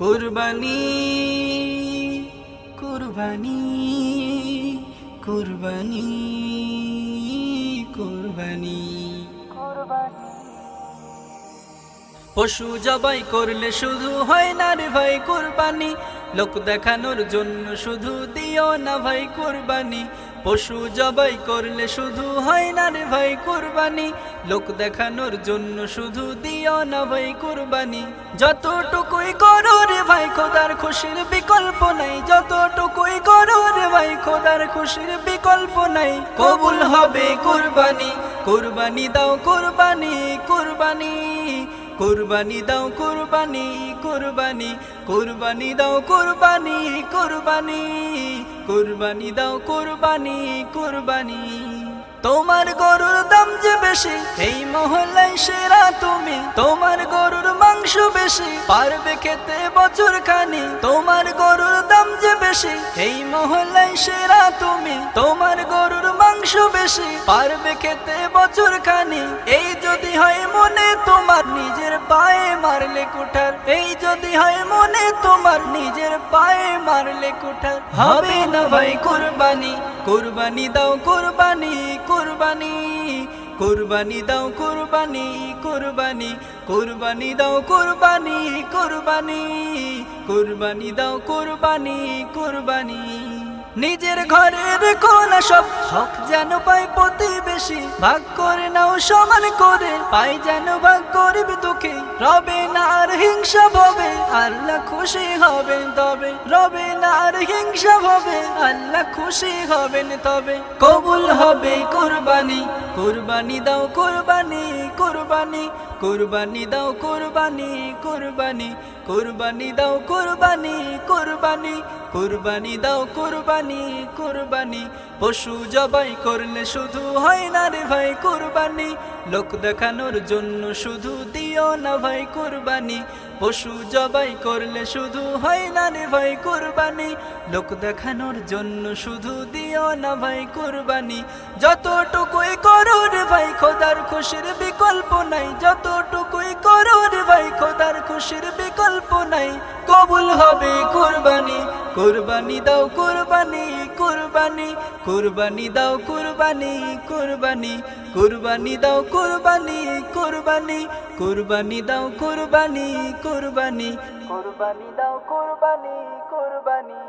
কুরবানি কুরবানি কুরবানি কুরবানি। পশু জবাই করলে শুধু হয় না রে ভাই কুরবানি, লোক দেখানোর জন্য শুধু দিও না ভাই কুরবানি। পশু জবাই করলে শুধু হয় না রে ভাই কুরবানি। লোক দেখানোর জন্য শুধু দিও না ভাই কুরবানি। যতটুকুই করো রে ভাই খোদার খুশির বিকল্প নাই। যতটুকুই করো রে ভাই খোদার খুশির বিকল্প নাই। কবুল হবে কুরবানি। কুরবানি দাও কুরবানি কুরবানি। কুরবানি দাও কুরবানি কুরবানি কুরবানি দাও কুরবানি কুরবানি কুরবানি দাও কুরবানি কুরবানি। তোমার গরুর দাম যে বেশি, এই মহল্লায় সেরা তুমি। তোমার গরুর মাংস বেশি। পারবে খেতে বছর খানি তোমার গরুর দাম যে বেশি। এই মহল্লায় সেরা তুমি, তোমার গরুর মাংস বেশি। পারবে খেতে বছর খানি এই যদি হয় মনে তোমার নিজের পায়ে মারলে কুঠার। এই যদি হয় মনে তোমার নিজের পায়ে মারলে কুঠার। হবে না ভাই কুরবানি কুরবানি দাও কুরবানি কুরবানি। কুরবানি দাও কুরবানি কুরবানি কুরবানি দাও কুরবানি কুরবানি কুরবানি দাও কুরবানি কুরবানি। নিজের ঘরের কোনা সব হক যেন পায় প্রতিবেশী, ভাগ করে নাও সমান করে পাই যেন ভাগ করবে দুঃখী রবে নার হিংসা হবে আল্লাহ খুশি হবেন তবে। রবে নার হিংসা হবে আল্লাহ খুশি হবেন তবে। কবুল হবে কোরবানি, কুরবানি দাও কোরবানি, কুরবানি কুরবানি দাও কোরবানি, কুরবানি। কুরবানি দাও কুরবানি কুরবানি কুরবানি দাও কুরবানি কুরবানি। পশু জবাই করলে শুধু হয় না রে ভাই কুরবানি। লোক দেখানোর জন্য শুধু দিও না ভাই কুরবানি। পশু জবাই করলে শুধু হয় না রে ভাই কুরবানি। লোক দেখানোর জন্য শুধু দিও না ভাই কুরবানি। যতটুকুই করো রে ভাই, খোদার খুশির বিকল্প নাই। ভাই খুশির বিকল্প নাই। কবুল হবে কুরবানি। কুরবানি দাও কুরবানি কুরবানি। কুরবানি দাও কুরবানি কুরবানি। কুরবানি দাও কুরবানি কুরবানি। কুরবানি দাও কুরবানি কুরবানি। কুরবানি দাও কুরবানি কুরবানি।